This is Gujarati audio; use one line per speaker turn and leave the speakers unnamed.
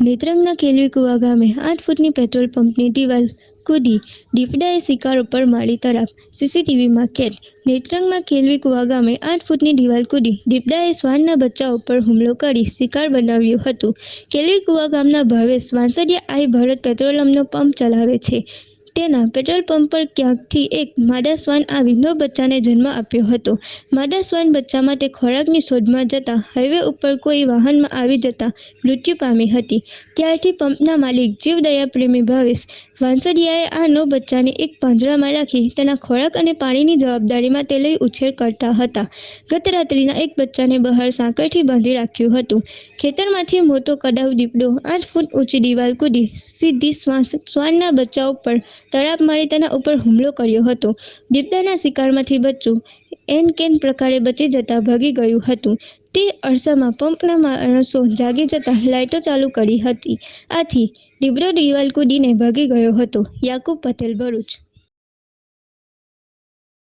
નેત્રંગના કેલવીકુવા ગામે આઠ ફૂટની પેટ્રોલ પંપની દિવાલ કૂદી. દીપડાએ શિકાર ઉપર માળી તરાપ. સીસીટીવીમાં કેદ. નેત્રંગમાં કેલવીકુવા ગામે આઠ ફૂટની દિવાલ કૂદી. દીપડાએ શ્વાનના બચ્ચા ઉપર હુમલો કરી શિકાર બનાવ્યું હતું. કેલવી કુવા ગામના ભાવેશ વાંસદિયા આઈ ભરત પેટ્રોલિયમનો પંપ ચલાવે છે. તેના પેટ્રોલ પંપ પર ક્યાંકથી એક માદા શ્વાન આવી નવ બચ્ચાને જન્મ આપ્યો હતો. માદા શ્વાન બચ્ચા માટે ખોરાકની શોધમાં જતા હાઈવે ઉપર કોઈ વાહનમાં આવી જતા મૃત્યુ પામી હતી. ત્યારથી પંપના માલિક જીવદયા પ્રેમી ભાવેશ વાંસરિયાએ આ નવ બચ્ચાને એક પાંજરામાં રાખી તેના ખોરાક અને પાણીની જવાબદારીમાં તે લઈ ઉછેર કરતા હતા. ગત રાત્રિના એક બચ્ચાને બહાર સાંકળથી બાંધી રાખ્યું હતું. ખેતરમાંથી મોટો કડાવ દીપડો આઠ ફૂટ ઊંચી દિવાલ કૂદી સીધી શ્વાસ, શ્વાનના બચ્ચા ઉપર તરાપ મારી તેના ઉપર હુમલો કર્યો હતો. દીપડાના શિકારમાંથી બચ્ચું એન કેન પ્રકારે બચી જતા ભાગી ગયું હતું. તે અરસામાં પંપના માણસો જાગી જતા લાઇટો ચાલુ કરી હતી. આથી દીપડો દિવાલ કૂદીને ભાગી ગયો હતો. યાકુબ પટેલ ભરૂચ.